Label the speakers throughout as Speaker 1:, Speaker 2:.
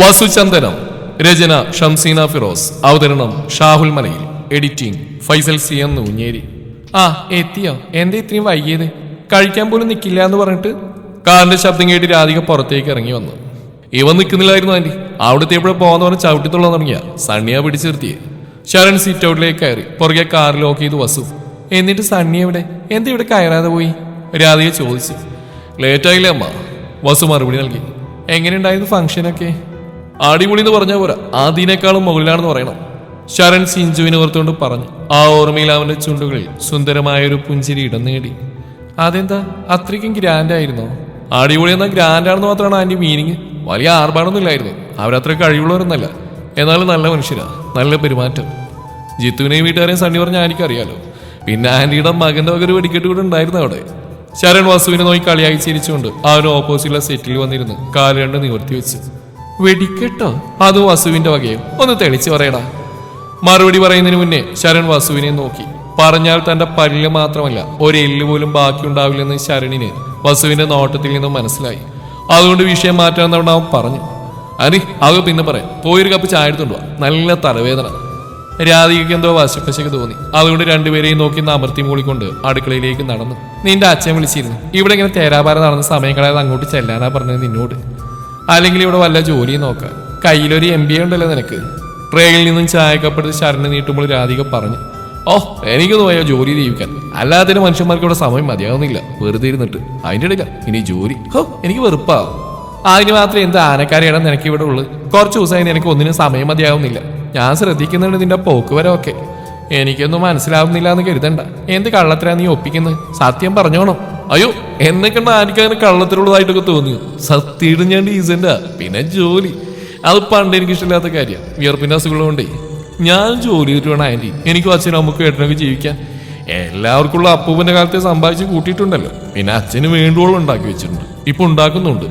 Speaker 1: വസുചന്ദനം രചന ഷംസീന ഫിറോസ് അവതരണം Shahul Malayil editing Faisal C M Noonjeri. ആ എത്തിയോ? എന്താ ഇത്രയും വൈകിയത്? കഴിക്കാൻ പോലും നിൽക്കില്ല എന്ന് പറഞ്ഞിട്ട് കാറിന്റെ ശബ്ദം കേട്ട് രാധിക പുറത്തേക്ക് ഇറങ്ങി വന്നു. ഇവൻ നിൽക്കുന്നില്ലായിരുന്നു ആന്റി. അവിടുത്തെ എപ്പോഴും പോകാന്ന് പറഞ്ഞ് ചവിട്ടിത്തുള്ള തുടങ്ങിയ. സണ്ണിയ പിടിച്ചു നിർത്തിയേ ശരൺ സീറ്റ് ഔട്ടിലേക്ക് കയറി. പുറകെ കാർ ലോക്ക് ചെയ്ത് വസു. എന്നിട്ട് സണ്ണി എവിടെ? എന്താ ഇവിടെ കയറാതെ പോയി? രാധിക ചോദിച്ചു. ലേറ്റായില്ലേ അമ്മ? വസു മറുപടി നൽകി. എങ്ങനെയുണ്ടായിരുന്നു ഫംഗ്ഷനൊക്കെ അടിപൊളി എന്ന് പറഞ്ഞാൽ പോരാ. അതിനേക്കാളും മുകളിലാണെന്ന് പറയണം. ശരൺ സിഞ്ചുവിനെ ഓർത്തുകൊണ്ട് പറഞ്ഞു ആ ഓർമ്മയിൽ അവന്റെ ചുണ്ടുകളിൽ സുന്ദരമായ ഒരു പുഞ്ചിരി ഇടം നേടി. അതെന്താ? അത്രയ്ക്കും ഗ്രാൻഡ് ആയിരുന്നോ? അടിപൊളി എന്നാൽ ഗ്രാൻഡ് ആണെന്ന് മാത്രമാണ് അതിന്റെ മീനിങ് വലിയ ആർഭാടൊന്നും ഇല്ലായിരുന്നു. അവരത്ര കഴിവുള്ളവരൊന്നല്ല. എന്നാലും നല്ല മനുഷ്യരാ. നല്ല പെരുമാറ്റം. ജിത്തുവിനെയും വീട്ടുകാരെയും സണ്ണി പറഞ്ഞാൽ എനിക്കറിയാലോ പിന്നെ ആന്റിയുടെ മകന്റെ ഒരു വെടിക്കെട്ട് കൂടെ ഉണ്ടായിരുന്നു അവിടെ. ശരൺ വാസുവിനെ നോക്കി കളിയായി ചിരിച്ചുകൊണ്ട് അവന് ഓപ്പോസിറ്റുള്ള സെറ്റിൽ വന്നിരുന്ന് കാൽ രണ്ട് നിവർത്തി വെച്ച്. വെടിക്കെട്ടോ? അത് വസുവിന്റെ വകയോ. ഒന്ന് തെളിച്ചു പറയടാ. മറുപടി പറയുന്നതിന് മുന്നേ ശരൺ വസുവിനെ നോക്കി. പറഞ്ഞാൽ തന്റെ പല്ല് മാത്രമല്ല ഒരെല്ല് പോലും ബാക്കിയുണ്ടാവില്ലെന്ന് ശരണിന് വസുവിന്റെ നോട്ടത്തിൽ നിന്നും മനസ്സിലായി. അതുകൊണ്ട് വിഷയം മാറ്റാൻ തവണ അവൻ പറഞ്ഞു. അനി അത് പിന്നെ പറയാം. പോയൊരു കപ്പ് ചായ എടുത്തോണ്ട് നല്ല തലവേദന. രാധികയ്ക്ക് എന്തോ വശപ്പശക്ക് തോന്നി. അതുകൊണ്ട് രണ്ടുപേരെയും നോക്കി അമർത്തി മൂളിക്കൊണ്ട് അടുക്കളയിലേക്ക് നടന്നു. നിന്റെ അച്ഛൻ വിളിച്ചിരുന്നു. ഇവിടെ ഇങ്ങനെ തേരാപാര നടന്ന സമയം കളയാതെ അങ്ങോട്ട് ചെല്ലാനാ പറഞ്ഞത് നിന്നോട്. അല്ലെങ്കിൽ ഇവിടെ വല്ല ജോലിയും നോക്ക. കയ്യിലൊരു എം ബി എ ഉണ്ടല്ലോ നിനക്ക്. ട്രെയിനിൽ നിന്നും ചായക്കപ്പെടുത്ത് ശരണ നീട്ടുമ്പോൾ രാധിക പറഞ്ഞു ഓ എനിക്കൊന്നും പോയാൽ ജോലി ജീവിക്കാൻ അല്ലാതെ മനുഷ്യന്മാർക്ക് ഇവിടെ സമയം മതിയാവുന്നില്ല. വെറുതെ ഇരുന്നിട്ട്. അതിന്റെ ഇടയ്ക്ക ഇനി ജോലി. ഹോ എനിക്ക് വെറുപ്പാവും. അതിന് മാത്രം എന്ത് ആനക്കാരിയാണ് നിനക്ക് ഇവിടെ ഉള്ളത് കുറച്ച് ദിവസമായി എനിക്ക് ഒന്നിനും സമയം മതിയാവുന്നില്ല. ഞാൻ ശ്രദ്ധിക്കുന്നുണ്ട് നിന്റെ ഒക്കെ. എനിക്കൊന്നും മനസ്സിലാവുന്നില്ല എന്ന് കരുതണ്ട. എന്ത് കള്ളത്തിലാണ് നീ ഒപ്പിക്കുന്നത്? സത്യം പറഞ്ഞോണോ. അയ്യോ എന്നൊക്കെ ആർക്കങ്ങനെ കള്ളത്തിലുള്ളതായിട്ടൊക്കെ തോന്നി സത്യമായിട്ട് ഞാൻ ഡീസന്റാ. പിന്നെ ജോലി. അത് പണ്ട് എനിക്ക് ഇഷ്ടമില്ലാത്ത കാര്യം. വിയർപ്പിന്റെ അസുഖമുള്ളതുകൊണ്ടേ. ഞാൻ ജോലി ചെയ്തിട്ട് വേണം ആന്റി എനിക്കും അച്ഛനും അമ്മക്കും ഏട്ടനൊക്കെ ജീവിക്കാൻ. എല്ലാവർക്കുള്ള അപ്പൂപ്പന്റെ കാലത്തെ സമ്പാദിച്ച് കൂട്ടിയിട്ടുണ്ടല്ലോ. പിന്നെ അച്ഛന് വേണ്ടുവോളം ഉണ്ടാക്കി വെച്ചിട്ടുണ്ട്. ഇപ്പൊ ഉണ്ടാക്കുന്നുണ്ട്.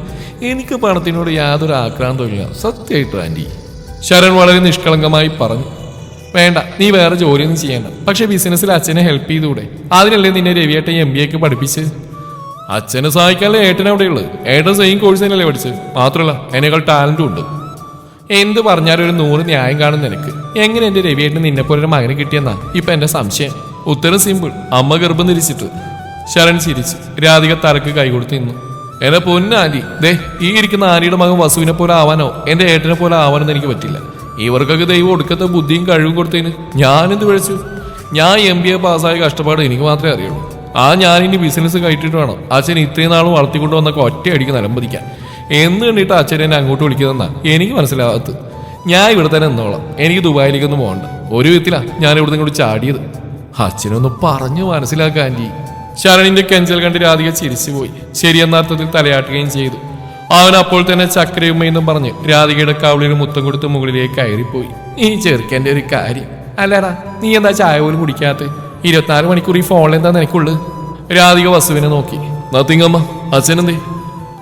Speaker 1: എനിക്ക് പണത്തിനോട് യാതൊരു ആക്രാന്തവും ഇല്ല. സത്യമായിട്ട് ആന്റി ശരൺ വളരെ നിഷ്കളങ്കമായി പറഞ്ഞു. വേണ്ട നീ വേറെ ജോലിയൊന്നും ചെയ്യണ്ട. പക്ഷെ ബിസിനസ്സിൽ അച്ഛനെ ഹെൽപ്പ് ചെയ്തുകൂടെ? അതിനല്ലേ നിന്നെ രവിയേട്ടൻ എം ബി എക്ക് പഠിപ്പിച്ച് അച്ഛനെ സഹായിക്കാനല്ലേ ഏട്ടൻ അവിടെയുള്ളൂ ഏട്ടൻ സെയിം കോഴ്സ് തന്നെയല്ലേ പഠിച്ചത്? മാത്രമല്ല എന്നേക്കാൾ ടാലന്റും ഉണ്ട്. എന്ത് പറഞ്ഞാലും ഒരു നൂറ് ന്യായം കാണും നിനക്ക്. എങ്ങനെ എന്റെ രവിയേട്ടന് നിന്നെ പോലെ ഒരു മകനെ കിട്ടിയെന്നാ? ഇപ്പൊ എന്റെ സംശയം. ഉത്തരം സിമ്പിൾ അമ്മ ഗർഭം തിരിച്ചിട്ട് ശരൺ ചിരിച്ച്. രാധിക തലക്ക് കൈ കൊടുത്ത് നിന്നു. എന്നെ പൊന്നാലി ദേ ഈ ഇരിക്കുന്ന ആനിയുടെ മകൻ വസുവിനെ പോലെ ആവാനോ? എന്റെ ഏട്ടനെ പോലെ ആവാനോ എനിക്ക് പറ്റില്ല. ഇവർക്കൊക്കെ ദൈവം ഒടുക്കത്തെ ബുദ്ധിയും കഴിവും കൊടുത്തതിന് ഞാനെന്ത് വിളിച്ചു ഞാൻ എം ബി എ പാസ്സായ കഷ്ടപ്പാട് എനിക്ക് മാത്രമേ അറിയുള്ളൂ. ആ ഞാനിനി ബിസിനസ് കയറ്റിട്ട് വേണം. അച്ഛൻ ഇത്രയും നാളും വളർത്തിക്കൊണ്ട് വന്നൊക്കെ ഒറ്റയടിക്ക് നിലംപതിക്കാൻ. എന്ന് കണ്ടിട്ട് അച്ഛൻ എന്നെ അങ്ങോട്ട് വിളിക്കുന്നതെന്നാ എനിക്ക് മനസ്സിലാകാത്തത് ഞാൻ ഇവിടെ തന്നെ നിന്നോളാം. എനിക്ക് ദുബായിലേക്കൊന്നും പോകണ്ട. ഒരു വിധത്തിലാ ഞാൻ ഇവിടുന്ന് ഇങ്ങോട്ട് ചാടിയത്. അച്ഛനൊന്ന് പറഞ്ഞു മനസ്സിലാക്കാൻ ആന്റി ശരണിന്റെ കെഞ്ചൽ കണ്ട് രാധിക ചിരിച്ചുപോയി ശരിയെന്ന അർത്ഥത്തിൽ തലയാട്ടുകയും ചെയ്തു. അവൻ അപ്പോൾ തന്നെ ചക്രയുമ്മയെന്നും പറഞ്ഞ് രാധികയുടെ കവളിന് മുത്തം കൊടുത്ത് മുകളിലേക്ക് കയറിപ്പോയി. ഈ ചെറുക്കന്റെ ഒരു കാര്യം. അല്ലടാ നീ എന്താ ചായ പോലും കുടിക്കാത്ത ഇരുപത്തിനാല് മണിക്കൂർ ഈ ഫോണിൽ എന്താ നിനക്കുള്ളത് രാധിക വസുവിനെ നോക്കി. നത്തിങ് അമ്മ അച്ഛനെന്തേ?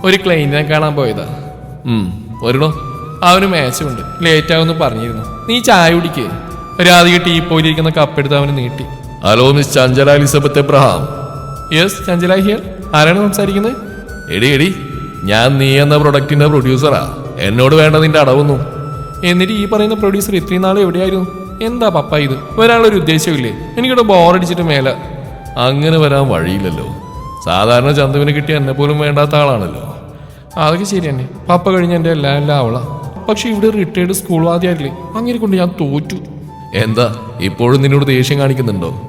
Speaker 1: ഒരു ക്ലൈന്റിനെ കാണാൻ പോയതാ. വരണോ? അവന് മേച്ചുണ്ട് ലേറ്റ് ആവുമെന്ന് പറഞ്ഞിരുന്നു. നീ ചായ കുടിക്കേ. രാധിക ടീ പോയിരിക്കുന്ന കപ്പെടുത്ത് അവന് നീട്ടി. Hello miss Chanchala Elizabeth Abraham. Yes Chanchala here ആരാണ് സംസാരിക്കുന്നത്? എടി എടി ഞാൻ നീ എന്ന പ്രൊഡക്റ്റിന്റെ പ്രൊഡ്യൂസറാ എന്നോട് വേണ്ട നിന്റെ അടവൊന്നും. എന്നിട്ട് ഈ പറയുന്ന പ്രൊഡ്യൂസർ ഇത്രയും നാൾ എവിടെയായിരുന്നു? എന്താ പപ്പ ഇത്? വരാനുള്ളൊരു ഉദ്ദേശമില്ലേ എനിക്കിവിടെ ബോറടിച്ചിട്ട് മേല. അങ്ങനെ വരാൻ വഴിയില്ലല്ലോ. സാധാരണ ചന്തുവിന് കിട്ടിയ എന്നെ പോലും വേണ്ടാത്ത ആളാണല്ലോ. അതൊക്കെ ശരി തന്നെ. പപ്പ കഴിഞ്ഞ എന്റെ എല്ലാം എല്ലാം അവളാ. പക്ഷെ ഇവിടെ റിട്ടയർഡ് സ്കൂൾ വാദ്യാരില്ലേ? അങ്ങനെ കൊണ്ട് ഞാൻ തോറ്റു. എന്താ? ഇപ്പോഴും നിന്നോട് ദേഷ്യം കാണിക്കുന്നുണ്ടോ?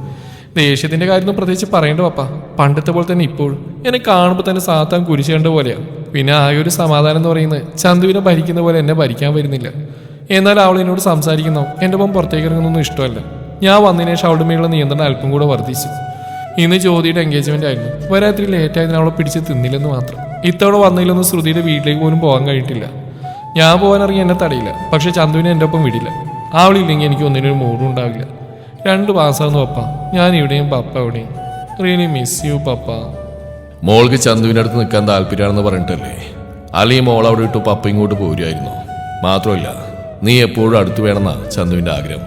Speaker 1: ദേഷ്യത്തിന്റെ കാര്യം പ്രത്യേകിച്ച് പറയേണ്ട പപ്പ. പണ്ടത്തെ പോലെ തന്നെ ഇപ്പോഴും എന്നെ കാണുമ്പോൾ തന്നെ സാത്താൻ കുരിശേണ്ട പോലെയാ. പിന്നെ ആകെ ഒരു സമാധാനം എന്ന് പറയുന്നത് ചന്തുവിനെ ഭരിക്കുന്ന പോലെ എന്നെ ഭരിക്കാൻ വരുന്നില്ല. എന്നാൽ അവൾ എന്നോട് സംസാരിക്കുന്നോ. എന്റെ ഒപ്പം പുറത്തേക്ക് ഇറങ്ങുന്നൊന്നും ഇഷ്ടമല്ല. ഞാൻ വന്നതിന് ശേഷം അവളുടെ നിയന്ത്രണം അല്പം കൂടെ വർദ്ധിച്ചു. ഇന്ന് ജ്യോതിയുടെ എൻഗേജ്മെന്റ് ആയിരുന്നു. വരാത്രി ലേറ്റ് ആയതിന് അവളെ പിടിച്ച് തിന്നില്ലെന്ന് മാത്രം. ഇത്തവണ വന്നതിലൊന്നും ശ്രുതിയുടെ വീട്ടിലേക്ക് പോലും പോകാൻ കഴിഞ്ഞിട്ടില്ല. ഞാൻ പോകാൻ ഇറങ്ങി എന്നെ തടയില്ല. പക്ഷെ ചന്തുവിനെ എന്റെ ഒപ്പം വിടില്ല. അവളില്ലെങ്കിൽ എനിക്ക് ഒന്നിനൊരു മൂഡും ഉണ്ടാവില്ല. രണ്ട് മാസമാണെന്ന് പപ്പ. ഞാൻ ഇവിടെയും പപ്പ എവിടെയും റിയലി മിസ് യു പപ്പ. മോൾക്ക് ചന്തുവിന്റെ അടുത്ത് നിൽക്കാൻ താല്പര്യമാണെന്ന് പറഞ്ഞിട്ടല്ലേ? അല്ലെങ്കിൽ മോൾ അവിടെ ഇട്ട് പപ്പ ഇങ്ങോട്ട് പോരുമായിരുന്നു. മാത്രമല്ല നീ എപ്പോഴും അടുത്ത് വേണമെന്നാണ് ചന്തുവിന്റെ ആഗ്രഹം.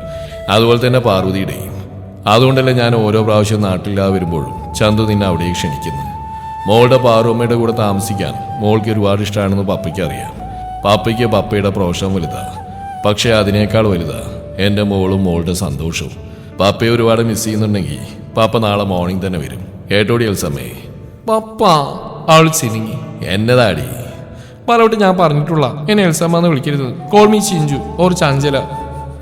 Speaker 1: അതുപോലെ തന്നെ പാർവതിയുടെയും. അതുകൊണ്ടല്ലേ ഞാൻ ഓരോ പ്രാവശ്യം നാട്ടിലില്ലാതെ വരുമ്പോഴും ചന്തു നിന്നെ അവിടേക്ക് ക്ഷണിക്കുന്നു. മോളുടെ പാറുമ്മയുടെ കൂടെ താമസിക്കാൻ മോൾക്ക് ഒരുപാട് ഇഷ്ടമാണെന്ന് പപ്പയ്ക്ക് അറിയാം.
Speaker 2: പാപ്പയ്ക്ക് പപ്പയുടെ പ്രോഷം വലുതാ. പക്ഷേ അതിനേക്കാൾ വലുതാ എന്റെ മോളും മോളുടെ സന്തോഷവും. പപ്പയെ ഒരുപാട് മിസ് ചെയ്യുന്നുണ്ടെങ്കിൽ പപ്പ നാളെ മോർണിംഗ് തന്നെ വരും. ഏട്ടോടിയൽ സമയേ
Speaker 1: പപ്പ അവൾ ചിരിങ്ങി
Speaker 2: എന്നതാടി?
Speaker 1: പലവട്ട് ഞാൻ പറഞ്ഞിട്ടുള്ള. എന്നെ എൽസമ്മ എന്ന് വിളിക്കരുത്. Call me Chinchu or Chanchala.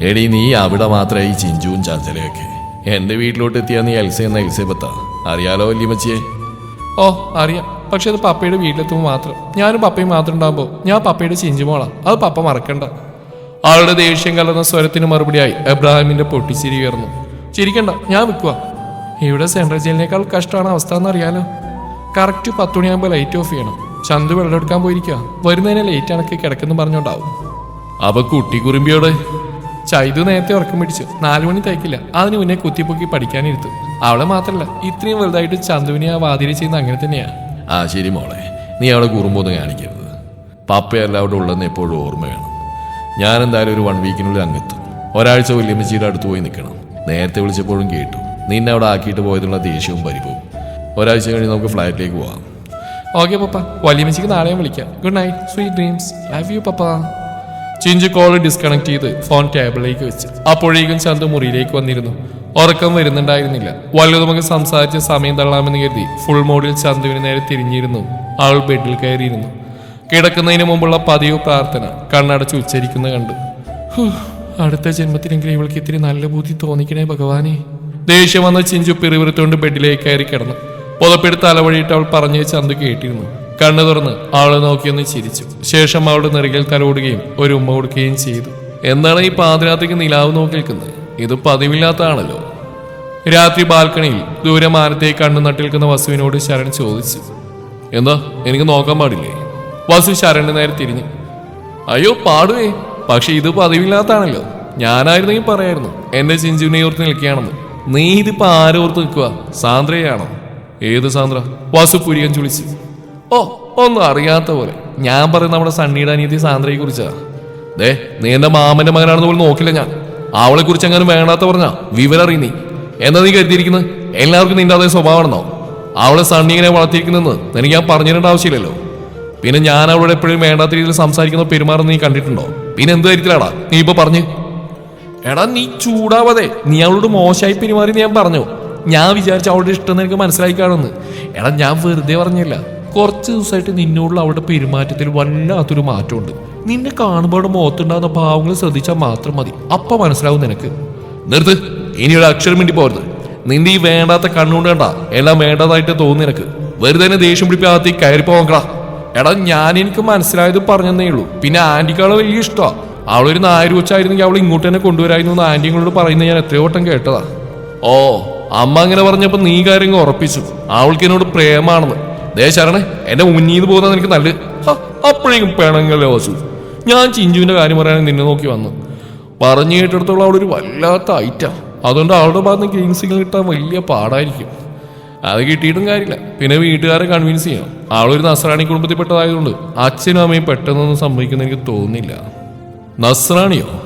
Speaker 2: എടി നീ അവിടെ മാത്രമേ ഈ ചിഞ്ചുവും ചാഞ്ചലയൊക്കെ. എന്റെ വീട്ടിലോട്ട് എത്തിയാ നീ എൽസ എന്ന എൽസേബത്ത. അറിയാലോ വല്യമ്മച്ചിയെ?
Speaker 1: ഓ അറിയാം. പക്ഷെ അത് പപ്പയുടെ വീട്ടിലെത്തുമ്പോൾ മാത്രം. ഞാനും പപ്പയും മാത്രം ഉണ്ടാകുമ്പോൾ ഞാൻ പപ്പയുടെ ചിഞ്ചുമോളാ അത് പപ്പ മറക്കണ്ട. ആളുടെ ദേഷ്യം കലർന്ന സ്വരത്തിന് മറുപടിയായി എബ്രാഹിമിന്റെ പൊട്ടിച്ചിരി ഉയർന്നു. ചിരിക്കണ്ട ഞാൻ വിൽക്കുക ഇവിടെ സെൻട്രൽ ജയിലിനേക്കാൾ കഷ്ടമാണ് അവസ്ഥ എന്നറിയാലോ. കറക്റ്റ് പത്തുമണിയാകുമ്പോൾ ലൈറ്റ് ഓഫ് ചെയ്യണം. ചന്തു വെള്ളം എടുക്കാൻ പോയിരിക്കുക വരുന്നതിനെ ലേറ്റ് ആണൊക്കെ കിടക്കുന്നു പറഞ്ഞോണ്ടാവും
Speaker 2: അപ്പൊ കുട്ടി കുറുമ്പിയോടെ.
Speaker 1: ചൈതു നേരത്തെ ഉറക്കം പിടിച്ചു. നാലു മണി തയ്ക്കില്ല അതിന് മുന്നേ കുത്തിപ്പൊക്കി പഠിക്കാനിരുത്തു. അവളെ മാത്രല്ല ഇത്രയും വലുതായിട്ട് ചന്തുവിനെ ആ വാതിരി ചെയ്യുന്ന അങ്ങനെ തന്നെയാ.
Speaker 2: ആ ശരി മോളെ. നീ അവളെ കുറുമ്പൊന്നും കാണിക്കരുത്. പപ്പയല്ല അവിടെ ഉള്ളതെന്ന് എപ്പോഴും ഓർമ്മ വേണം. ഞാൻ എന്തായാലും ഒരു വൺ വീക്കിനുള്ളിൽ അങ്ങെത്തും. ഒരാഴ്ച വല്യമ്മച്ചിയുടെ അടുത്ത് പോയി നിൽക്കണം. നേരത്തെ വിളിച്ചപ്പോഴും കേട്ടു. നിന്നെ അവിടെ ആക്കിയിട്ട് പോയതിനുള്ള ദേഷ്യവും പരിഭവവും ഒരാഴ്ച കഴിഞ്ഞ് നമുക്ക് ഫ്ലാറ്റിലേക്ക് പോവാം.
Speaker 1: ഓക്കെ പപ്പ. വലിയമ്മച്ചിക്ക് നാളെ വിളിക്കാം. Good night sweet dreams love you papa. Chinchu call disconnect ചെയ്ത് ഫോൺ ടേബിളിലേക്ക് വെച്ച്. അപ്പോഴേക്കും ചന്ത് മുറിയിലേക്ക് വന്നിരുന്നു. ഉറക്കം വരുന്നുണ്ടായിരുന്നില്ല. വല്ലതുമൊക്കെ സംസാരിച്ച് സമയം തള്ളാമെന്ന് കരുതി ഫുൾ മോഡിൽ ചന്തുവിന് നേരെ തിരിഞ്ഞിരുന്നു. അവൾ ബെഡിൽ കയറിയിരുന്നു. കിടക്കുന്നതിന് മുമ്പുള്ള പതിവ് പ്രാർത്ഥന കണ്ണടച്ച് ഉച്ചരിക്കുന്ന കണ്ടു. അടുത്ത ജന്മത്തിലെങ്കിലും ഇവൾക്ക് ഇത്തിരി നല്ല ബുദ്ധി തോന്നിക്കണേ ഭഗവാനെ. ദേഷ്യം വന്ന ചിഞ്ചു പിറിവിറുത്തുകൊണ്ട് ബെഡിലേക്ക് കയറി കിടന്നു. പുതപ്പെടുത്ത് തലവഴിയിട്ട് അവൾ പറഞ്ഞു ചന്തു കേട്ടിരുന്നു. കണ്ണു തുറന്ന് അവളെ നോക്കിയൊന്ന് ചിരിച്ചു. ശേഷം അവളുടെ നെറുകിൽ തലോടുകയും ഒരു ഉമ്മ കൊടുക്കുകയും ചെയ്തു. എന്താണ് ഈ പാതിരാത്രിക്ക് നിലാവ് നോക്കി നിൽക്കുന്നത്? ഇത് പതിവില്ലാത്തതാണല്ലോ രാത്രി ബാൽക്കണിയിൽ ദൂരെ മാനത്തേക്ക് കണ്ണു നട്ടിൽക്കുന്ന വസുവിനോട് ശരൺ ചോദിച്ചു. എന്താ എനിക്ക് നോക്കാൻ പാടില്ലേ? വസു ശരണ് നേരെ തിരിഞ്ഞു. അയ്യോ പാടുവേ പക്ഷെ ഇത് പതിവില്ലാത്താണല്ലോ ഞാനായിരുന്നെങ്കിൽ പറയായിരുന്നു എന്റെ ചിഞ്ചുവിനെ ഓർത്ത് നിൽക്കുകയാണെന്ന്. നീ ഇതിപ്പോ ആരോർത്ത് നിൽക്കുക? സാന്ദ്രയാണോ? ഏത് സാന്ദ്ര? വാസു പുരിയൻ ചുളിച്ച് ഓ ഒന്നും അറിയാത്ത പോലെ. ഞാൻ പറയുന്ന നമ്മുടെ സണ്ണിയുടെ അനീതി സാന്ദ്രയെ കുറിച്ചാ. ദേ നീ എന്റെ മാമന്റെ മകനാണെന്ന് പോലും നോക്കില്ല ഞാൻ. അവളെ കുറിച്ച് അങ്ങനെ വേണ്ടാത്ത പറഞ്ഞാ വിവരം അറിയ നീ. എന്നാ നീ കരുതിയിരിക്കുന്നത് എല്ലാവർക്കും നിന്റെ അതേ സ്വഭാവമാണെന്നോ? അവളെ സണ്ണി ഇങ്ങനെ വളർത്തിയിരിക്കുന്നെന്ന് നിനക്ക് ഞാൻ പറഞ്ഞിരേണ്ട ആവശ്യമില്ലല്ലോ. പിന്നെ ഞാൻ അവളോട് എപ്പോഴും വേണ്ടാത്ത രീതിയിൽ സംസാരിക്കുന്ന പെരുമാറുന്ന നീ കണ്ടിട്ടുണ്ടോ? പിന്നെ എന്ത് കാര്യത്തിലാടാ? നീ ഇപ്പൊ പറഞ്ഞു. എടാ നീ ചൂടാവാതെ. നീ അവളോട് മോശമായി പെരുമാറി ഞാൻ പറഞ്ഞു. ഞാൻ വിചാരിച്ച അവളുടെ ഇഷ്ടം എനിക്ക് മനസ്സിലായി കാണുമെന്ന്. എടാ ഞാൻ വെറുതെ പറഞ്ഞില്ല. കുറച്ച് ദിവസമായിട്ട് നിന്നോടുള്ള അവളുടെ പെരുമാറ്റത്തിൽ വല്ലാത്തൊരു മാറ്റമുണ്ട്. നിന്നെ കാണുമ്പോൾ മുഖത്തുണ്ടാകുന്ന ഭാവങ്ങൾ ശ്രദ്ധിച്ചാൽ മാത്രം മതി. അപ്പൊ മനസ്സിലാവും നിനക്ക്. നിർത്ത്. ഇനി ഒരു അക്ഷരം വേണ്ടി പോരുത്. നിന്റെ ഈ വേണ്ടാത്ത കണ്ണുകൊണ്ട് കണ്ട. എല്ലാം വേണ്ടതായിട്ട് തോന്നുന്നു നിനക്ക്. വെറുതെ തന്നെ ദേഷ്യം പിടിപ്പാത്തി കയറി നോക്കടാ എടാ ഞാൻ എനിക്ക് മനസ്സിലായത് പറഞ്ഞതേ ഉള്ളൂ. പിന്നെ ആന്റിക്കാളെ വലിയ ഇഷ്ടമാ. അവളൊരു നായരൂച്ചായിരുന്നെങ്കിൽ അവൾ ഇങ്ങോട്ട് തന്നെ കൊണ്ടുവരായിരുന്നു ആന്റിങ്ങളോട് പറയുന്നത് ഞാൻ എത്രയോട്ടം കേട്ടതാ. ഓ അമ്മ അങ്ങനെ പറഞ്ഞപ്പോ നീ കാര്യങ്ങൾ ഉറപ്പിച്ചു. അവൾക്ക് എന്നോട് പ്രേമാണെന്ന്. ദേ ശരണേ എന്റെ മുന്നീന്ന് പോകുന്നത് എനിക്ക് നല്ല അപ്പോഴേക്കും പിണങ്ങല്ലേ വസു. ഞാൻ ചിഞ്ചുവിന്റെ കാര്യം പറയാൻ നിന്നെ നോക്കി വന്നു. പറഞ്ഞു കേട്ടിടത്തോളം അവളൊരു വല്ലാത്ത ഐറ്റാ. അതുകൊണ്ട് അവളുടെ ഭാഗത്ത് ഗ്രീൻ സിഗ്നൽ കിട്ടാൻ വലിയ പാടായിരിക്കും. അത് കിട്ടിയിട്ടും കാര്യമില്ല. പിന്നെ വീട്ടുകാരെ കൺവിൻസ് ചെയ്യണം. അവളൊരു നസ്രാണി കുടുംബത്തിൽപ്പെട്ടതായതുകൊണ്ട് അച്ഛനും അമ്മയും പെട്ടെന്നൊന്നും സംഭവിക്കുന്ന എനിക്ക് തോന്നുന്നില്ല. നസ്രാണിയോ?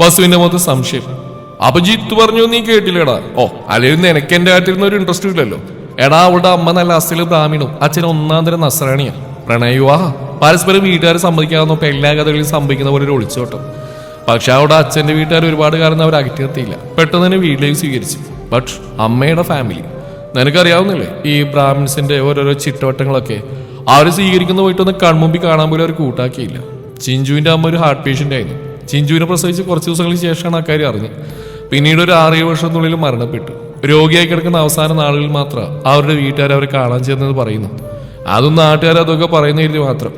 Speaker 1: വസുവിന്റെ മുഖത്ത് സംശയം. അപ്പൊ ജിത്ത് പറഞ്ഞു നീ കേട്ടില്ലടാ. ഓ അല്ലെങ്കിൽ നിനക്ക് എന്റെ കാര്യത്തിൽ ഒരു ഇൻട്രസ്റ്റ് ഇല്ലല്ലോ. എടാ അവളുടെ അമ്മ നല്ല അസൽ ബ്രാഹ്മണും. അച്ഛൻ ഒന്നാം തരം നസ്രാണിയാ പ്രണയവിവാഹ പരസ്പരം വീട്ടുകാരെ സംഭവിക്കാന്നോ എല്ലാ കഥകളിലും സംഭവിക്കുന്ന പോലെ ഒരു ഒളിച്ചോട്ടം പക്ഷെ അവിടെ അച്ഛന്റെ വീട്ടുകാർ ഒരുപാട് കാലം അവർ അകറ്റി നിർത്തിയില്ല. പെട്ടെന്ന് തന്നെ വീട്ടിലേക്ക് സ്വീകരിച്ചു. ബട്ട് അമ്മയുടെ ഫാമിലി നിനക്കറിയാവുന്നില്ലേ? ഈ ബ്രാഹ്മിൻസിന്റെ ഓരോരോ ചിട്ടവട്ടങ്ങളൊക്കെ അവർ സ്വീകരിക്കുന്ന പോയിട്ടൊന്ന് കൺമുമ്പിൽ കാണാൻ പോലും അവർ കൂട്ടാക്കിയില്ല. ചിഞ്ചുവിന്റെ അമ്മ ഒരു ഹാർട്ട് പേഷ്യന്റ് ആയിരുന്നു. ചിഞ്ചുവിനെ പ്രസവിച്ച് കുറച്ച് ദിവസങ്ങൾക്ക് ശേഷമാണ് ആ കാര്യം അറിഞ്ഞത്. പിന്നീട് ഒരു ആറേഴ് വർഷത്തിനുള്ളിൽ മരണപ്പെട്ടു. രോഗിയായി കിടക്കുന്ന അവസാന നാളുകളിൽ മാത്രം അവരുടെ വീട്ടുകാർ അവരെ കാണാൻ ചെന്നത് പറയുന്നു. അതും നാട്ടുകാർ അതൊക്കെ പറയുന്ന കരുതി മാത്രം.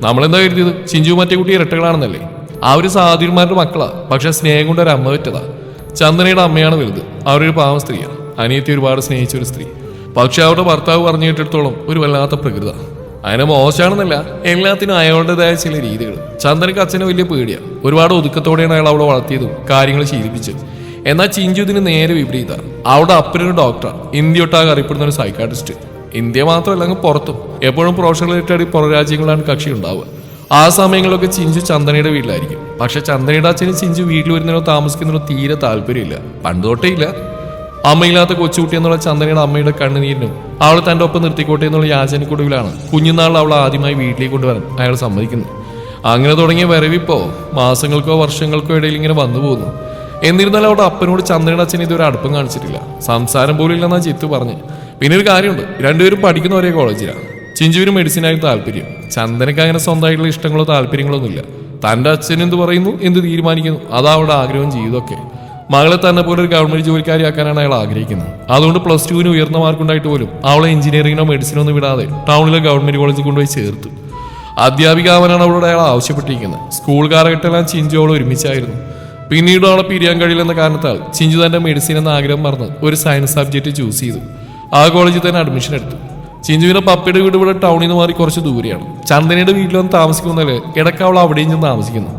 Speaker 1: നമ്മളെന്താ കരുതിയത്? ചിഞ്ചു മറ്റേ കുട്ടി ഇരട്ടകളാണെന്നല്ലേ? ആ ഒരു സാധുമാരുടെ മക്കളാ. പക്ഷെ സ്നേഹം കൊണ്ട് ഒരു അമ്മ പറ്റതാ ചന്ദനയുടെ അമ്മയാണ് വലുത്. അവരൊരു പാവം സ്ത്രീയാണ്. അനിയത്തി ഒരുപാട് സ്നേഹിച്ച ഒരു സ്ത്രീ. പക്ഷെ അവരുടെ ഭർത്താവ് പറഞ്ഞു കേട്ടിടത്തോളം ഒരു വല്ലാത്ത പ്രകൃത അതിനെ മോശമാണെന്നല്ല. എല്ലാത്തിനും അയാളുടേതായ ചില രീതികൾ. ചന്ദനക്ക് അച്ഛനെ വലിയ പേടിയാണ് ഒരുപാട് ഒതുക്കത്തോടെയാണ് അയാൾ അവിടെ വളർത്തിയതും കാര്യങ്ങൾ ശീലിപ്പിച്ചത്. എന്നാൽ ചിഞ്ചു ഇതിന് നേരെ വിപരീത. അവിടെ അപ്പനൊരു ഡോക്ടർ ഇന്ത്യ ഒട്ടാകെ അറിയപ്പെടുന്ന ഒരു സൈക്കാട്രിസ്റ്റ് ഇന്ത്യ മാത്രമല്ല അങ്ങ് പുറത്തും. എപ്പോഴും പ്രൊഫഷണലായിട്ട് പുറം രാജ്യങ്ങളാണ് കക്ഷി ഉണ്ടാവുക ആ സമയങ്ങളിലൊക്കെ ചിഞ്ചു ചന്ദനയുടെ വീട്ടിലായിരിക്കും. പക്ഷെ ചന്ദനയുടെ അച്ഛന് ചിഞ്ചു വീട്ടിൽ വരുന്നതിനോ താമസിക്കുന്നതിനോ തീരെ താല്പര്യമില്ല. പണ്ട് തൊട്ടേ ഇല്ല. അമ്മയില്ലാത്ത കൊച്ചുകുട്ടി എന്നുള്ള ചന്ദനയുടെ അമ്മയുടെ കണ്ണുനീരിനും അവൾ തന്റെ ഒപ്പം നിർത്തിക്കോട്ടെ എന്നുള്ള യാചനക്കൊടുവിലാണ് കുഞ്ഞുനാളിൽ അവൾ ആദ്യമായി വീട്ടിലേക്ക് കൊണ്ടുവരാൻ അയാൾ സമ്മതിക്കുന്നു. അങ്ങനെ തുടങ്ങിയ വരവിപ്പോ മാസങ്ങൾക്കോ വർഷങ്ങൾക്കോ ഇടയിൽ ഇങ്ങനെ വന്നു പോകുന്നു. എന്നിരുന്നാലും അവിടെ അപ്പനോട് ചന്ദ്രയുടെ അച്ഛൻ ഇതുവരെ അടുപ്പം കാണിച്ചിട്ടില്ല. സംസാരം പോലും ഇല്ലെന്നാ ചിത്തു പറഞ്ഞു. പിന്നെ ഒരു കാര്യമുണ്ട്. രണ്ടുപേരും പഠിക്കുന്ന ഒരേ കോളേജിലാണ് ചിഞ്ചുവിന് മെഡിസിനായി താല്പര്യം. ചന്ദനക്ക് അങ്ങനെ സ്വന്തമായിട്ടുള്ള ഇഷ്ടങ്ങളോ താല്പര്യങ്ങളോ ഒന്നുമില്ല. തന്റെ അച്ഛൻ എന്ത് പറയുന്നു എന്ത് തീരുമാനിക്കുന്നു അതാ അവിടെ ആഗ്രഹവും ജീവിതമൊക്കെ മകളെ തന്നെ പോലെ ഒരു ഗവൺമെന്റ് ജോലിക്കാരിയാക്കാനാണ് അയാൾ ആഗ്രഹിക്കുന്നത്. അതുകൊണ്ട് പ്ലസ് ടുവിന് ഉയർന്ന മാർക്കുണ്ടായിട്ട് പോലും അവളെ എഞ്ചിനീയറിംഗിനോ മെഡിസിനോ ഒന്നും വിടാതെ ടൗണിലെ ഗവൺമെന്റ് കോളേജിൽ കൊണ്ടുപോയി ചേർത്തു. അധ്യാപികാവനാണ് അവളോട് അയാൾ ആവശ്യപ്പെട്ടിരിക്കുന്നത്. സ്കൂൾ കാലഘട്ടമെല്ലാം ചിഞ്ചു അവൾ ഒരുമിച്ചായിരുന്നു. പിന്നീട് അവളെ പിരിയാൻ കഴിയില്ലെന്ന കാരണത്താൽ ചിഞ്ചു തന്റെ മെഡിസിൻ എന്ന ആഗ്രഹം മറന്ന് ഒരു സയൻസ് സബ്ജക്റ്റ് ചൂസ് ചെയ്തു. ആ കോളേജിൽ തന്നെ അഡ്മിഷൻ എടുത്തു. ചിഞ്ചുവിന്റെ പപ്പയുടെ വീട് ഇവിടെ ടൗണിൽ നിന്ന് മാറി കുറച്ച് ദൂരെയാണ്. ചന്ദനയുടെ വീട്ടിൽ വന്ന് താമസിക്കുന്നതിൽ ഇടയ്ക്ക് അവൾ അവിടെയും ചെന്ന് താമസിക്കുന്നു.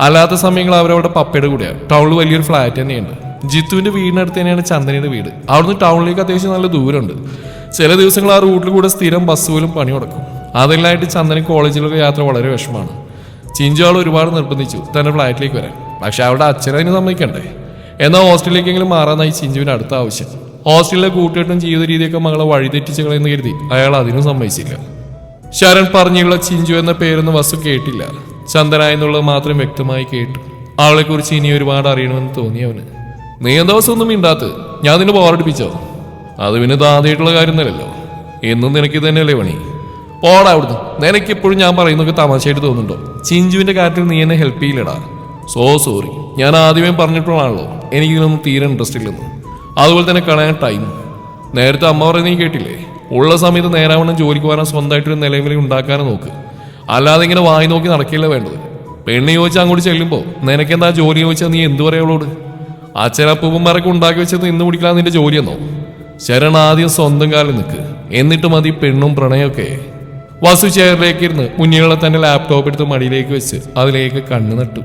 Speaker 1: അല്ലാത്ത സമയങ്ങൾ അവരവിടെ പപ്പയുടെ കൂടെയാണ് ടൗണിൽ വലിയൊരു ഫ്ലാറ്റ് തന്നെയുണ്ട്. ജിത്തുവിന്റെ വീടിനടുത്ത് തന്നെയാണ് ചന്ദനയുടെ വീട്. അവിടുന്ന് ടൗണിലേക്ക് അത്യാവശ്യം നല്ല ദൂരമുണ്ട്. ചില ദിവസങ്ങൾ ആ റൂട്ടിൽ കൂടെ സ്ഥിരം ബസ് പോലും പണി കൊടുക്കും അതെല്ലാമായിട്ട് ചന്ദന കോളേജിലൊക്കെ യാത്ര വളരെ വിഷമമാണ്. ചിഞ്ചു ആൾ ഒരുപാട് നിർബന്ധിച്ചു തന്റെ ഫ്ലാറ്റിലേക്ക് വരാൻ. പക്ഷെ അവിടെ അച്ഛനതിന് സമ്മതിക്കണ്ടേ? എന്നാൽ ഹോസ്റ്റലിലേക്കെങ്കിലും മാറാനായി ചിഞ്ചുവിന് അടുത്ത ആവശ്യം. ഹോസ്റ്റലിലെ കൂട്ടുകെട്ടും ജീവിത രീതിയൊക്കെ മകളെ വഴിതെറ്റിച്ച് കളയെന്ന് കരുതി അയാൾ അതിനും സമ്മതിച്ചില്ല. ശരൺ പറഞ്ഞുള്ള ചിഞ്ചു എന്ന പേരൊന്നും വസ്തു കേട്ടില്ല. ചന്ദന എന്നുള്ളത് മാത്രം വ്യക്തമായി കേട്ടു. അവളെക്കുറിച്ച് ഇനി ഒരുപാട് അറിയണമെന്ന് തോന്നി അവന്. നീ എന്താ ഒന്നും മിണ്ടാത്ത് ഞാൻ നിന്നെ ബോറടിപ്പിച്ചോ അത് പിന്നെ താതായിട്ടുള്ള കാര്യം തന്നെയല്ലോ എന്നും നിനക്ക് തന്നെയല്ലേ പണി? പോടാ അവിടുന്ന്. നിനക്കിപ്പോഴും ഞാൻ പറയുന്നൊക്കെ തമാശയായിട്ട് തോന്നുന്നുണ്ടോ? ചിഞ്ചുവിന്റെ കാര്യത്തിൽ നീ എന്നെ ഹെൽപ്പ് ചെയ്യില്ലടാ. സോ സോറി ഞാൻ ആദ്യമേ പറഞ്ഞിട്ടുള്ളതാണല്ലോ. എനിക്കിതിനൊന്നും തീരെ ഇൻട്രസ്റ്റ് ഇല്ലെന്ന്. അതുപോലെ തന്നെ കളയാൻ ടൈം നേരത്തെ അമ്മ പറയുന്നത് നീ കേട്ടില്ലേ? ഉള്ള സമയത്ത് നേരാവണ്ണം ജോലിക്ക് പോകാൻ സ്വന്തമായിട്ടൊരു നിലവിളി ഉണ്ടാക്കാനും നോക്ക്. അല്ലാതെ ഇങ്ങനെ വായി നോക്കി നടക്കില്ല വേണ്ടത്. പെണ്ണ് ചോദിച്ചാൽ അങ്ങോട്ട് ചെല്ലുമ്പോൾ നിനക്കെന്താ ജോലി ചോദിച്ചാൽ നീ എന്തു പറയാവളോട് അച്ഛനപ്പൂപ്പന്മാരൊക്കെ ഉണ്ടാക്കി വെച്ചത് ഇന്ന് പിടിക്കാൻ നിന്റെ ജോലിയെന്നോ ശരൺ ആദ്യം സ്വന്തം കാലിൽ നിൽക്ക് എന്നിട്ട് മതി പെണ്ണും പ്രണയമൊക്കെ വസു ചെയറിലേക്ക് ഇരുന്ന് മുന്നിലുള്ള തന്നെ ലാപ്ടോപ്പ് എടുത്ത് മടിയിലേക്ക് വെച്ച് അതിലേക്ക് കണ്ണു നട്ടു.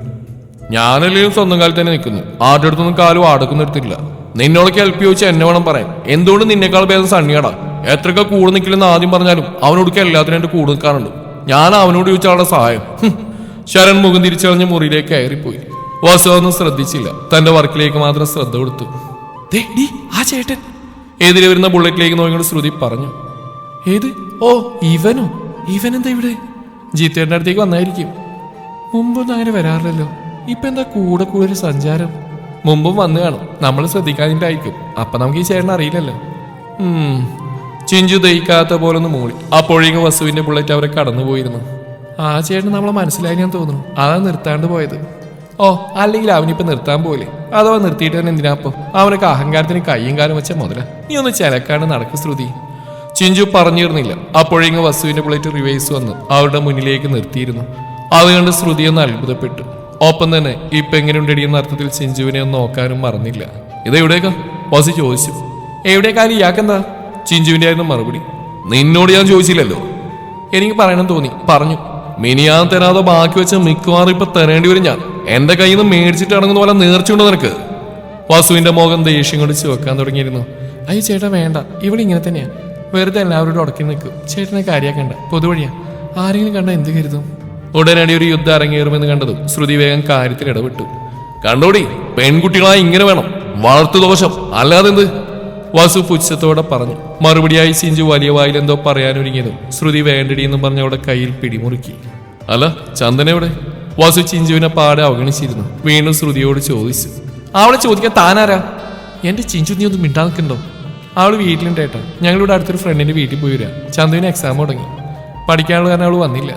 Speaker 1: ഞാനല്ലെങ്കിലും സ്വന്തം കാലിൽ തന്നെ നിൽക്കുന്നു. ആരുടെ അടുത്തൊന്നും കാലും ആടക്കുന്നിടത്തില്ല നിന്നോടൊക്കെ ഹെൽപ്പ് ചോദിച്ചാൽ എന്നെ വേണം പറയാൻ. എന്തുകൊണ്ട് നിന്നേക്കാൾ ഭേദം സണ്ണിയാടാ? എത്രയൊക്കെ കൂടെ നിൽക്കില്ലെന്ന് ആദ്യം പറഞ്ഞാലും അവനോടൊക്കെ എല്ലാത്തിനും എന്റെ കൂടെ നിൽക്കാറുണ്ട്. ഞാൻ അവനോട് ചോദിച്ച അവിടെ സഹായം. ശരൺ മുഖം തിരിച്ചറിഞ്ഞ് മുറിയിലേക്ക് കയറിപ്പോയി. വാസു ഒന്നും ശ്രദ്ധിച്ചില്ല. തന്റെ വർക്കിലേക്ക് മാത്രം ശ്രദ്ധ കൊടുത്തു. "ദേ, ഡി, ആ ചേട്ടൻ. എതിരെ വരുന്ന ബുള്ളറ്റിലേക്ക് നോക്കിക്കൊണ്ട് ശ്രുതി പറഞ്ഞു. ഏത്? ഓ ഇവനോ? എന്താ ഇവിടെ? ജീത്തേട്ടന്റെ അടുത്തേക്ക് വന്നായിരിക്കും. മുമ്പൊന്നും അങ്ങനെ വരാറില്ലല്ലോ. ഇപ്പൊ എന്താ കൂടെ കൂടെ ഒരു സഞ്ചാരം? മുമ്പും വന്നു കാണും. നമ്മൾ ശ്രദ്ധിക്കാതിട്ടായിരിക്കും. അപ്പൊ നമുക്ക് ഈ ചേട്ടൻ അറിയില്ലല്ലോ. ചിഞ്ചു ദഹിക്കാത്ത ഒന്ന് മൂളി. അപ്പോഴേക്കും വസുവിന്റെ ബുള്ളറ്റ് അവരെ കടന്നുപോയിരുന്നു. ആ ചേട്ടൻ നമ്മളെ മനസ്സിലായി ഞാൻ തോന്നുന്നു. അതാ നിർത്താണ്ട് പോയത്. ഓ അല്ലെങ്കിൽ അവനിപ്പോ നിർത്താൻ പോലെ അഥവാ നിർത്തിയിട്ട് തന്നെ എന്തിനാപ്പോ അവനൊക്കെ അഹങ്കാരത്തിന് കയ്യും കാലം വെച്ച മുതല. നീ ഒന്ന് ചിലക്കാണ്ട് നടക്ക് ശ്രുതി. ചിഞ്ചു പറഞ്ഞിരുന്നില്ല. അപ്പോഴേക്കും വസുവിന്റെ ബുള്ളറ്റ് റിവേഴ്സ് വന്ന്. അവരുടെ മുന്നിലേക്ക് നിർത്തിയിരുന്നു. അത് കണ്ട് ശ്രുതി ഒന്ന് അത്ഭുതപ്പെട്ടു. ഒപ്പം തന്നെ ഇപ്പൊ എങ്ങനെയുണ്ടടി എന്ന അർത്ഥത്തിൽ ചിഞ്ചുവിനെ ഒന്ന് നോക്കാനും മറന്നില്ല. ഇത് എവിടേക്കാ? വസു ചോദിച്ചു. എവിടേക്കാലും ഇയാക്കെന്താ ചിഞ്ചുവിന്റെ ആയിരുന്നു മറുപടി. നിന്നോട് ഞാൻ ചോദിച്ചില്ലല്ലോ. എനിക്ക് പറയണം തോന്നി. പറഞ്ഞു. മിനിയാൻ തരാതെ ബാക്കി വെച്ച മിക്കവാറും ഇപ്പൊ തരേണ്ടി വരും ഞാൻ. എന്റെ കയ്യിൽ നിന്ന് മേടിച്ചിട്ട് അടങ്ങുന്ന പോലെ നേർച്ചുണ്ടോ നിനക്ക്? വാസുവിന്റെ മുഖം ദേഷ്യം കൊണ്ട് ചുവക്കാൻ തുടങ്ങിയിരുന്നു. അയ്യോ ചേട്ടാ വേണ്ട. ഇവിടെ ഇങ്ങനെ തന്നെയാ. വെറുതെ എല്ലാവരോടും ഉടക്കി നിൽക്കും. ചേട്ടനെ കാര്യാക്കണ്ട. പൊതുവഴിയാ. ആരെങ്കിലും കണ്ട എന്ത് കരുതും? ഉടനടി ഒരു യുദ്ധം അരങ്ങേറുമെന്ന് കണ്ടതും ശ്രുതി വേഗം കാര്യത്തിൽ ഇടപെട്ടു. കണ്ടോടി പെൺകുട്ടികളായി ഇങ്ങനെ വേണം. വളർത്തു ദോഷം. അല്ലാതെ എന്ത് വാസു പുച്ഛത്തോടെ പറഞ്ഞു മറുപടിയായി സിഞ്ചു വലിയ വായിൽ എന്തോ പറയാനൊരുങ്ങിയതും ശ്രുതി വേണ്ടടി എന്നും പറഞ്ഞ അവിടെ കയ്യിൽ പിടിമുറുക്കി. അല്ല ചന്ദന എവിടെ? വാസു ചിഞ്ചുവിനെ പാടെ അവഗണിച്ചിരുന്നു. വീണ്ടും ശ്രുതിയോട് ചോദിച്ചു അവളെ ചോദിക്കാൻ താനാരാ? എന്റെ ചിഞ്ചു നീ ഒന്ന് മിണ്ടാ നിൽക്കണ്ടോ? അവൾ വീട്ടിലുണ്ട് ഏട്ടാ. ഞങ്ങളിവിടെ അടുത്തൊരു ഫ്രണ്ടിന്റെ വീട്ടിൽ പോയി വരാം. ചന്ദുവിന് എക്സാം തുടങ്ങി. പഠിക്കാനുള്ള കാരണം അവൾ വന്നില്ല.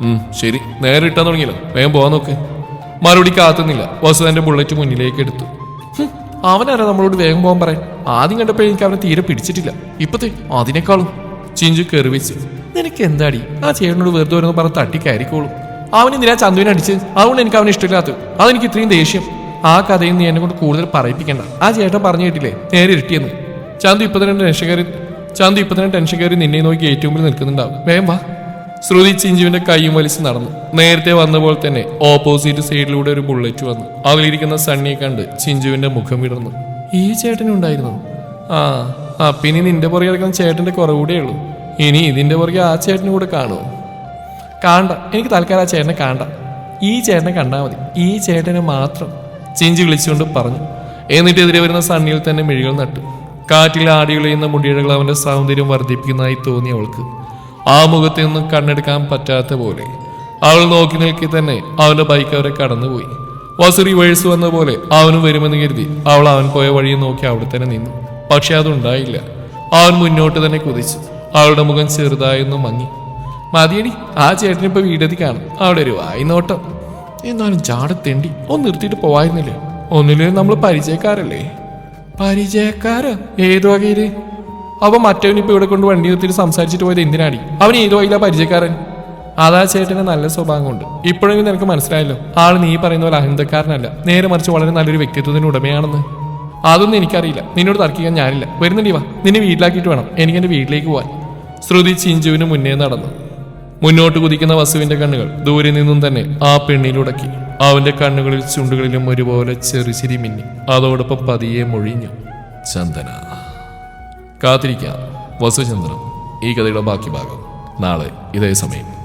Speaker 1: ഉം, ശരി. നേരെ ഇട്ടാൻ തുടങ്ങിയല്ലോ. വേഗം പോവാൻ നോക്ക്. മറുപടി കാത്തുന്നില്ല വസു തന്റെ ബുള്ളറ്റ് മുന്നിലേക്ക് എടുത്തു. അവനാരാ നമ്മളോട് വേഗം പോകാൻ പറയാൻ? ആദ്യം കണ്ടപ്പോൾ എനിക്ക് അവനെ തീരെ പിടിച്ചിട്ടില്ല. ഇപ്പത്തെ അതിനേക്കാളും ചിഞ്ചു കയറി വെച്ചു. നിനക്ക് എന്താടി? ആ ചേട്ടനോട് വെറുതെ വരുന്ന പറഞ്ഞ് തട്ടി കയറിക്കോളും. അവൻ എന്തിനാ ചന്തുവിനെ അടിച്ച്? അതുകൊണ്ട് എനിക്ക് അവനെ ഇഷ്ടമില്ലാത്തത്. അതെനിക്ക് ഇത്രയും ദേഷ്യം. ആ കഥയിൽ നീ എന്നെ കൊണ്ട് കൂടുതൽ പറയിപ്പിക്കണ്ട. ആ ചേട്ടൻ പറഞ്ഞു കേട്ടില്ലേ? നേരെ ഇരുട്ടിയെന്ന്. ചന്തു ഇപ്പൊ തന്നെ ടെൻഷൻ കയറി ചന്തു ഇപ്പൊ തന്നെ ടെൻഷൻ കയറി നിന്നെ നോക്കി ഏറ്റവും മുമ്പിൽ നിൽക്കുന്നുണ്ടാവും. വേഗം വാ. ശ്രുതി ചിഞ്ചുവിന്റെ കൈയും വലിച്ച് നടന്നു. നേരത്തെ വന്ന പോലെ തന്നെ ഓപ്പോസിറ്റ് സൈഡിലൂടെ ഒരു ബുള്ളറ്റ് വന്നു. അതിലിരിക്കുന്ന സണ്ണിയെ കണ്ട് ചിഞ്ചുവിന്റെ മുഖം വിടർന്നു ഈ ചേട്ടനുണ്ടായിരുന്നു ആ ആ പിന്നെ നിന്റെ പുറകെ കിടക്കുന്ന ചേട്ടന്റെ കുറവുകൂടെ ഉള്ളൂ. ഇനി ഇതിന്റെ പുറകെ ആ ചേട്ടനും കൂടെ കാണുമോ കാണ്ട എനിക്ക് തൽക്കാലം ആ ചേട്ടനെ കാണ്ട. ഈ ചേട്ടനെ കണ്ടാൽ മതി. ഈ ചേട്ടനെ മാത്രം. ചിഞ്ചി വിളിച്ചുകൊണ്ട് പറഞ്ഞു. എന്നിട്ട് എതിരെ വരുന്ന സണ്ണിയിൽ തന്നെ മിഴികൾ നട്ടു. കാറ്റിൽ ആടി വിളയുന്ന മുടിയിഴകൾ അവന്റെ സൗന്ദര്യം വർദ്ധിപ്പിക്കുന്നതായി തോന്നി അവൾക്ക്. ആ മുഖത്തു നിന്നും കണ്ണെടുക്കാൻ പറ്റാത്ത പോലെ. അവൾ നോക്കി നിൽക്കി തന്നെ അവന്റെ ബൈക്ക് അവരെ കടന്നുപോയി. വസു റിവേഴ്സ് വന്ന പോലെ അവനും വരുമെന്ന് കരുതി അവൾ അവൻ പോയ വഴിയെ നോക്കി അവിടെ തന്നെ നിന്നു. പക്ഷെ അതുണ്ടായില്ല. അവൻ മുന്നോട്ട് തന്നെ കുതിച്ചു. അവളുടെ മുഖം ചെറുതായൊന്നും മങ്ങി. മതിയടി ആ ചേട്ടനിപ്പോ വീടെത്തി കാണും. അവിടെ ഒരു വായിനോട്ടം എന്നാലും ചാടത്തെണ്ടി ഒന്ന് നിർത്തിയിട്ട് പോവായിരുന്നില്ലേ? ഒന്നിലും നമ്മൾ പരിചയക്കാരല്ലേ? പരിചയക്കാരോ? ഏത് വകയിൽ? അപ്പൊ ഇപ്പൊ ഇവിടെ കൊണ്ട് വണ്ടി നിർത്തിയിട്ട് സംസാരിച്ചിട്ട് പോയത് എന്തിനാടി? അവൻ ഏതോ ഇല്ല പരിചയക്കാരൻ? അതാ ചേട്ടന് നല്ല സ്വഭാവം കൊണ്ട്. ഇപ്പോഴെങ്കിലും നിനക്ക് മനസ്സിലായല്ലോ ആൾ നീ പറയുന്ന പോലെ അഹന്തക്കാരനല്ല. നേരെ മറിച്ച് വളരെ നല്ലൊരു വ്യക്തിത്വത്തിന് ഉടമയാണെന്ന്. അതൊന്നും എനിക്കറിയില്ല. നിന്നോട് തർക്കിക്കാൻ ഞാനില്ല. വരുന്നുണ്ടി വാ നിന്നെ വീട്ടിലാക്കിയിട്ട് വേണം. എനിക്ക് എന്റെ വീട്ടിലേക്ക് പോവാൻ. ശ്രുതി ചിഞ്ചുവിന് മുന്നേ നടന്നു. മുന്നോട്ട് കുതിക്കുന്ന വസുവിന്റെ കണ്ണുകൾ ദൂരെ നിന്നും തന്നെ ആ പെണ്ണിലുടക്കി. അവന്റെ കണ്ണുകളിൽ ചുണ്ടുകളിലും ഒരുപോലെ ചെറുചിരി മിന്നി. അതോടൊപ്പം പതിയെ മൊഴിഞ്ഞു.
Speaker 2: ചന്ദന.
Speaker 1: കാത്തിരിക്കാം.
Speaker 2: വസുചന്ദ്രൻ ഈ കഥയുടെ ബാക്കി ഭാഗം നാളെ ഇതേ സമയം.